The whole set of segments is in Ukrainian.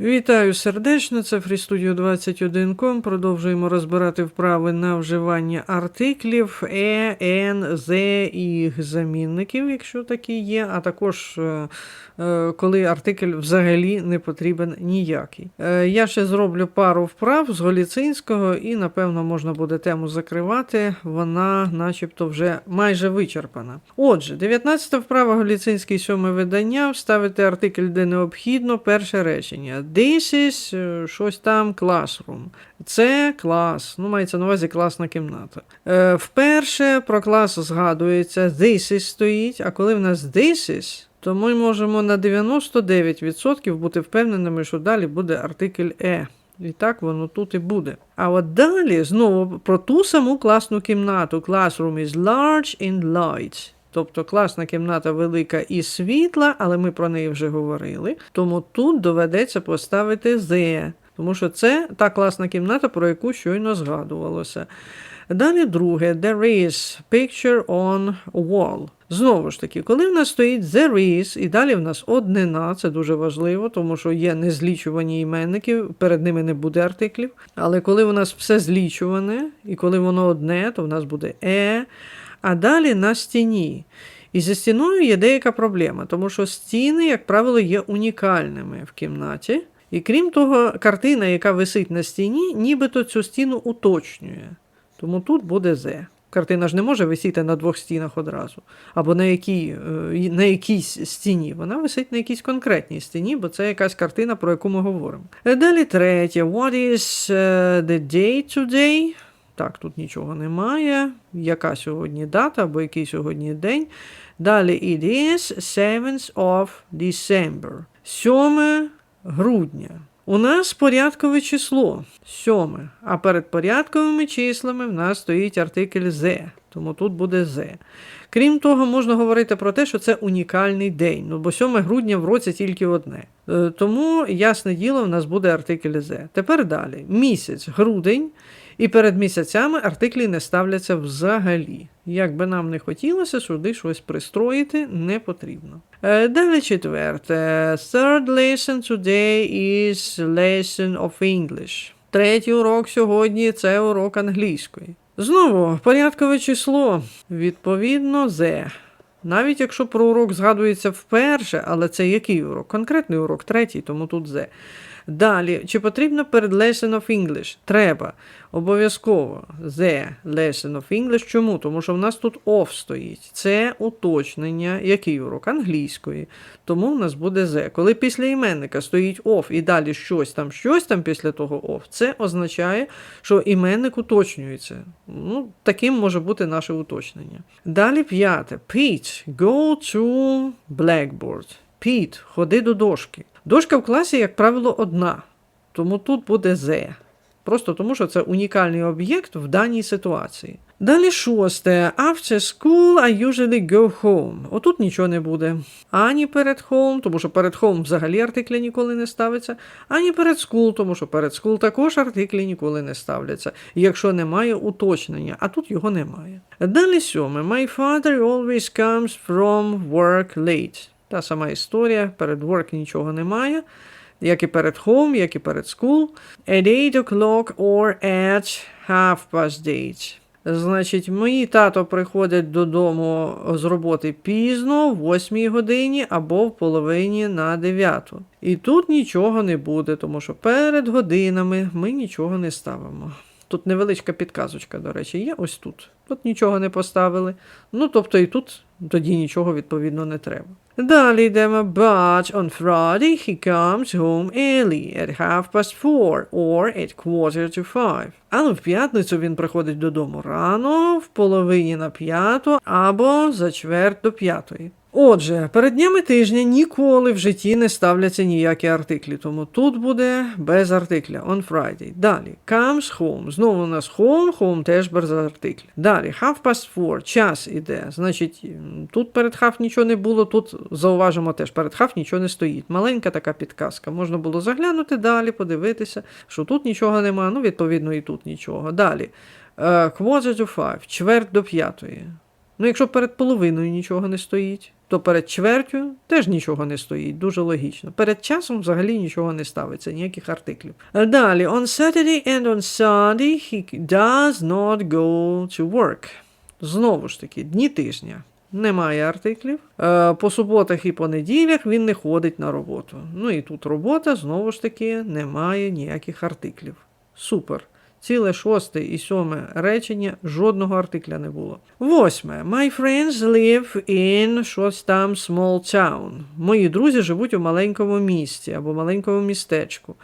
Вітаю сердечно, це FreeStudio 21.com. Продовжуємо розбирати вправи на вживання артиклів е, ен, зе і їх замінників, якщо такі є, а також е, е, коли артикль взагалі не потрібен ніякий. Е, Я ще зроблю пару вправ з Голіцинського, і напевно можна буде тему закривати. Вона, начебто, вже майже вичерпана. Отже, 19 вправа Голіцинський сьоме видання. Вставити артикль, де необхідно, перше речення. This is е, щось там classroom. Це клас. Ну, мається на увазі класна кімната. Е, вперше про клас згадується this is стоїть, а коли в нас this is, то ми можемо на 99% бути впевненими, що далі буде артикль е. І так воно тут і буде. А от далі знову про ту саму класну кімнату. Classroom is large and light. Тобто класна кімната велика і світла, але ми про неї вже говорили. Тому тут доведеться поставити the, тому що це та класна кімната, про яку щойно згадувалося. Далі друге, there is picture on wall. Знову ж таки, коли в нас стоїть there is, і далі в нас однина, це дуже важливо, тому що є незлічувані іменники, перед ними не буде артиклів. Але коли у нас все злічуване, і коли воно одне, то в нас буде е, а далі на стіні. І зі стіною є деяка проблема, тому що стіни, як правило, є унікальними в кімнаті. І крім того, картина, яка висить на стіні, нібито цю стіну уточнює. Тому тут буде З. Картина ж не може висіти на двох стінах одразу, або на, якій, е, на якійсь стіні. Вона висить на якійсь конкретній стіні, бо це якась картина, про яку ми говоримо. Е, Далі третє. What is е, the day today? Так, тут нічого немає. Яка сьогодні дата або який сьогодні день. Далі it is 7th of December. 7 грудня. У нас порядкове число 7, а перед порядковими числами в нас стоїть артикль «the», тому тут буде «the». Крім того, можна говорити про те, що це унікальний день, ну бо 7 грудня в році тільки одне. Е, Тому, ясне діло, в нас буде артикль «the». Тепер далі. Місяць, грудень, і перед місяцями артиклі не ставляться взагалі. Як би нам не хотілося сюди щось пристроїти, не потрібно. Е, Далі четверте. Third lesson today is lesson of English. Третій урок сьогодні це урок англійської. Знову порядкове число. Відповідно, the. Навіть якщо про урок згадується вперше, але це який урок? Конкретний урок, третій, тому тут the. Далі, чи потрібно перед lesson of English? Треба. Обов'язково the lesson of English. Чому? Тому що в нас тут off стоїть. Це уточнення, який урок англійської. Тому в нас буде the. Коли після іменника стоїть off і далі щось там, щось там після того off, це означає, що іменник уточнюється. Ну, Таким може бути наше уточнення. Далі п'яте. Pete, go to blackboard. Pete, ходи до дошки. Дошка в класі, як правило, одна. Тому тут буде the. Просто тому, що це унікальний об'єкт в даній ситуації. Далі шосте. After school I usually go home. Отут нічого не буде. Ані перед home, тому що перед home взагалі артиклі ніколи не ставиться, ані перед school, тому що перед school також артиклі ніколи не ставляться, якщо немає уточнення, а тут його немає. Далі сьоме. My father always comes from work late. Та сама історія, перед work нічого немає. Як і перед home, як і перед school. At 8 o'clock or at half past 8. Значить, мої тато приходить додому з роботи пізно, в 8 годині або в половині на 9. І тут нічого не буде, тому що перед годинами ми нічого не ставимо. Тут невеличка підказочка, до речі, є ось тут. Тут нічого не поставили. Ну, тобто і тут тоді нічого відповідно не треба. Далі йдемо. But on Friday he comes home early at half past four or at quarter to five. Але в п'ятницю він приходить додому рано, в половині на п'яту або за чверть до п'ятої. Отже, перед днями тижня ніколи в житті не ставляться ніякі артиклі, тому тут буде без артикля on Friday. Далі comes home. Знову у нас home, home теж без артикля. Далі half past four, час іде. Значить, тут перед half нічого не було, тут зауважимо теж, перед half нічого не стоїть. Маленька така підказка. Можна було заглянути далі, подивитися, що тут нічого немає, ну, відповідно, і тут нічого. Далі. Е, Quarter to five, чверть до п'ятої. Ну, якщо перед половиною нічого не стоїть, то перед чвертю теж нічого не стоїть, дуже логічно. Перед часом взагалі нічого не ставиться, ніяких артиклів. Далі, on Saturday and on Sunday he does not go to work. Знову ж таки, дні тижня. Немає артиклів. Е, По суботах і понеділях він не ходить на роботу. Ну і тут робота, знову ж таки, немає ніяких артиклів. Супер. Ціле шосте і сьоме речення жодного артикля не було. Восьме. My friends live in щось там small town. Мої друзі живуть у маленькому місті або маленькому містечку.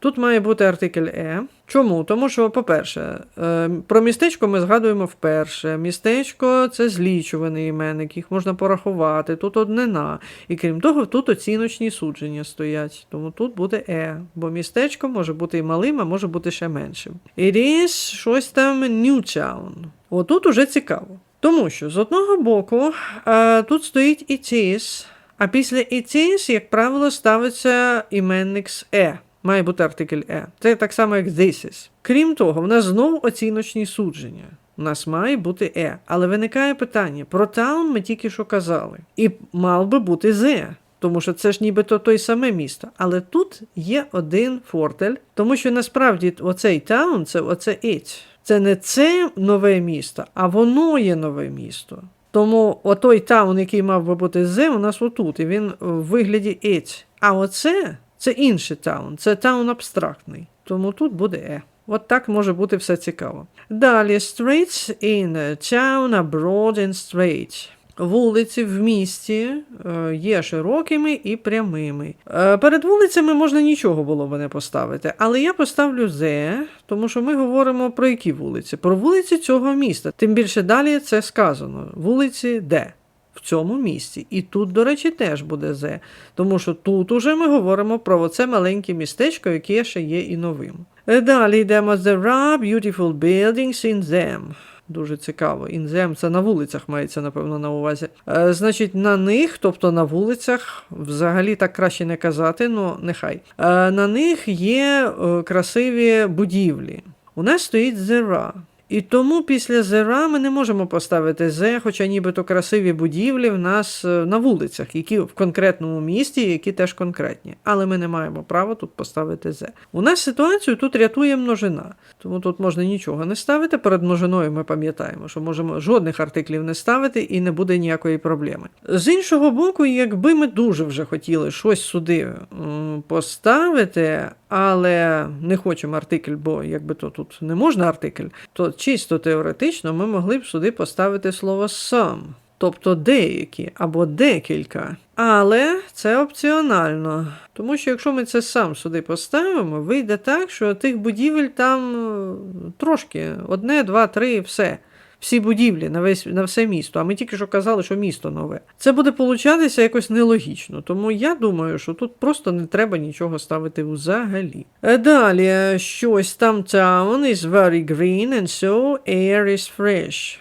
Тут має бути артикль е. Чому? Тому що, по-перше, е, про містечко ми згадуємо вперше. Містечко це злічуваний іменник, їх можна порахувати, тут однина. І крім того, тут оціночні судження стоять. Тому тут буде е, бо містечко може бути і малим, а може бути ще меншим. It is щось там Newtown. Отут уже цікаво. Тому що з одного боку е, тут стоїть it is, а після it is, як правило, ставиться іменник з е. Має бути артикль е. Це так само, як this is. Крім того, в нас знову оціночні судження. У нас має бути е. Але виникає питання: про таун ми тільки що казали. І мав би бути зе. Тому що це ж нібито той саме місто. Але тут є один фортель, тому що насправді оцей таун це оце it. Це не це нове місто, а воно є нове місто. Тому отой таун, який мав би бути з, у нас отут, і він в вигляді it. А оце це інший таун, це таун абстрактний. Тому тут буде е. От так може бути все цікаво. Далі streets in a town are broad and straight. Вулиці в місті е, є широкими і прямими. Е, Перед вулицями можна нічого було би не поставити, але я поставлю «зе», тому що ми говоримо про які вулиці? Про вулиці цього міста. Тим більше далі це сказано: вулиці де? В цьому місті. І тут, до речі, теж буде «зе», тому що тут уже ми говоримо про оце маленьке містечко, яке ще є і новим. Е, Далі йдемо «There are beautiful buildings in them». Дуже цікаво. Інзем це на вулицях мається, напевно, на увазі. Е, значить, на них, тобто на вулицях, взагалі так краще не казати, ну нехай. Е, на них є красиві будівлі. У нас стоїть зера. І тому після зера ми не можемо поставити зе, хоча нібито красиві будівлі в нас е, на вулицях, які в конкретному місті, які теж конкретні. Але ми не маємо права тут поставити зе. У нас ситуацію тут рятує множина, тому тут можна нічого не ставити. Перед множиною ми пам'ятаємо, що можемо жодних артиклів не ставити і не буде ніякої проблеми. З іншого боку, якби ми дуже вже хотіли щось сюди поставити, але не хочемо артикль, бо якби то тут не можна артикль, то чисто теоретично ми могли б сюди поставити слово some, тобто деякі або декілька. Але це опціонально. Тому що якщо ми це сам сюди поставимо, вийде так, що тих будівель там е, трошки одне, два, три, все. Всі будівлі на весь на все місто. А ми тільки що казали, що місто нове. Це буде получатися якось нелогічно. Тому я думаю, що тут просто не треба нічого ставити взагалі. Е, Далі е, щось там town is very green and so air is fresh.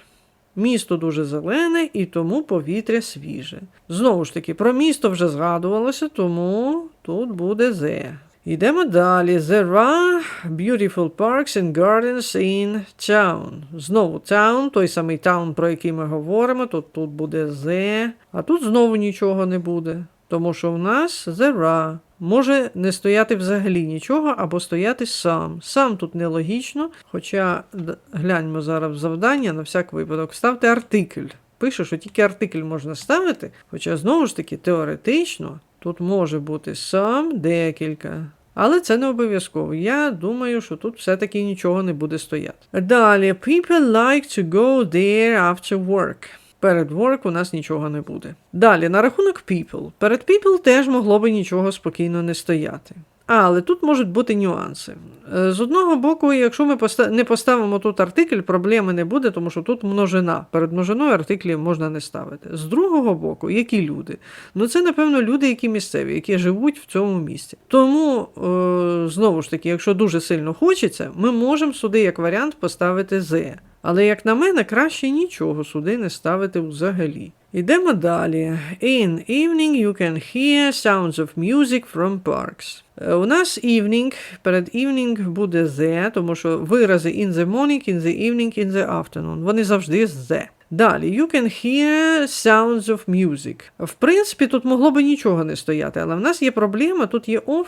Місто дуже зелене і тому повітря свіже. Знову ж таки, про місто вже згадувалося, тому тут буде «the». Йдемо далі. There are beautiful parks and gardens in town. Знову town, той самий town, про який ми говоримо. Тут, тут буде the, а тут знову нічого не буде. Тому що в нас there are. Може не стояти взагалі нічого, або стояти сам. Сам тут нелогічно, хоча гляньмо зараз завдання на всяк випадок. Ставте артикль. Пише, що тільки артикль можна ставити, хоча знову ж таки теоретично тут може бути сам декілька. Але це не обов'язково. Я думаю, що тут все-таки нічого не буде стояти. Далі, people like to go there after work. Перед work у нас нічого не буде. Далі, на рахунок people. Перед people теж могло би нічого спокійно не стояти. Але тут можуть бути нюанси. Е, З одного боку, якщо ми не поставимо тут артикль, проблеми не буде, тому що тут множина. Перед множиною артиклів можна не ставити. З другого боку, які люди? Ну це, напевно, люди, які місцеві, які живуть в цьому місті. Тому, е, знову ж таки, якщо дуже сильно хочеться, ми можемо сюди як варіант поставити «the». Але, як на мене, краще нічого сюди не ставити взагалі. Ідемо далі. In evening you can hear sounds of music from parks. Е, У нас evening, перед evening буде the, тому що вирази in the morning, in the evening, in the afternoon. Вони завжди the. Далі, you can hear sounds of music. В принципі, тут могло би нічого не стояти, але в нас є проблема, тут є off.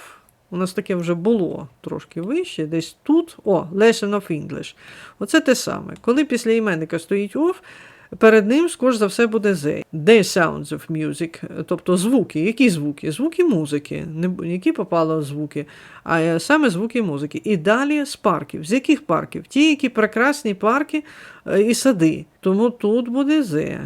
У нас таке вже було трошки вище, десь тут. О, lesson of English. Оце те саме. Коли після іменника стоїть off, перед ним, скоріш за все, буде the. The sounds of music, тобто звуки. Які звуки? Звуки музики. Не які попало звуки, а е, саме звуки музики. І далі з парків. З яких парків? Ті, які прекрасні парки е, і сади. Тому тут буде the.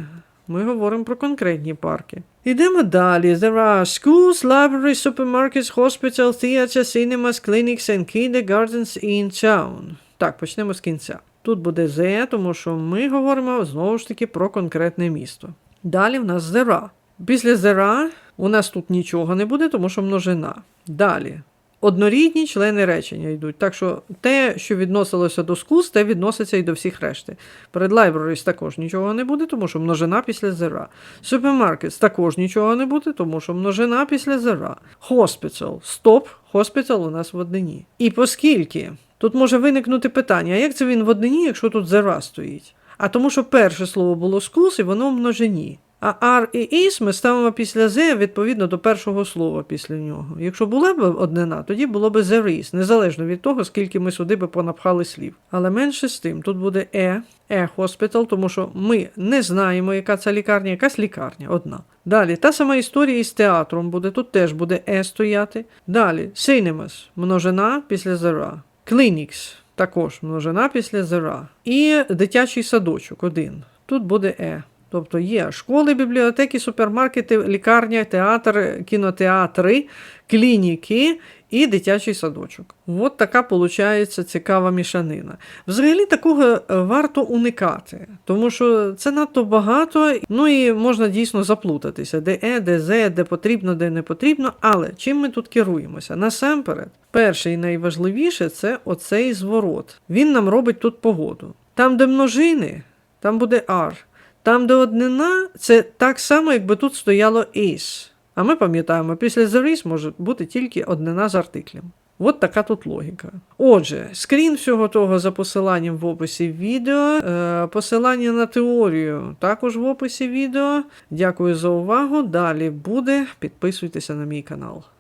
Ми говоримо про конкретні парки. Ідемо далі. There are schools, libraries, supermarkets, hospitals, theaters, cinemas, clinics and kindergartens in town. Так, почнемо з кінця. Тут буде the, тому що ми говоримо знову ж таки про конкретне місто. Далі в нас are. Після are у нас тут нічого не буде, тому що множина. Далі. Однорідні члени речення йдуть. Так що те, що відносилося до schools, те відноситься і до всіх решти. Перед libraries також нічого не буде, тому що множина після зера. Supermarkets також нічого не буде, тому що множина після зера. Hospital. Стоп. Hospital у нас в однині. І оскільки тут може виникнути питання, а як це він в однині, якщо тут зера стоїть? А тому, що перше слово було schools, і воно в множині. А are і is ми ставимо після the відповідно до першого слова після нього. Якщо була б однина, тоді було б there is, незалежно від того, скільки ми сюди би понапхали слів. Але менше з тим, тут буде е, е hospital, тому що ми не знаємо, яка це лікарня, якась лікарня одна. Далі, та сама історія із театром буде, тут теж буде е стояти. Далі, cinemas, множина після зера. Clinics, також множина після зера. І дитячий садочок один. Тут буде е. Тобто є школи, бібліотеки, супермаркети, лікарня, театр, кінотеатри, клініки і дитячий садочок. От така виходить цікава мішанина. Взагалі такого е, варто уникати, тому що це надто багато, ну і можна дійсно заплутатися, де е, де зе, де потрібно, де не потрібно. Але чим ми тут керуємося? Насамперед, перше і найважливіше це оцей зворот. Він нам робить тут погоду. Там, де множини, там буде are. Там, де однина, це так само, якби тут стояло is. А ми пам'ятаємо, після the може бути тільки однина з артиклем. От така тут логіка. Отже, скрін всього того за посиланням в описі відео, е, посилання на теорію також в описі відео. Дякую за увагу. Далі буде. Підписуйтеся на мій канал.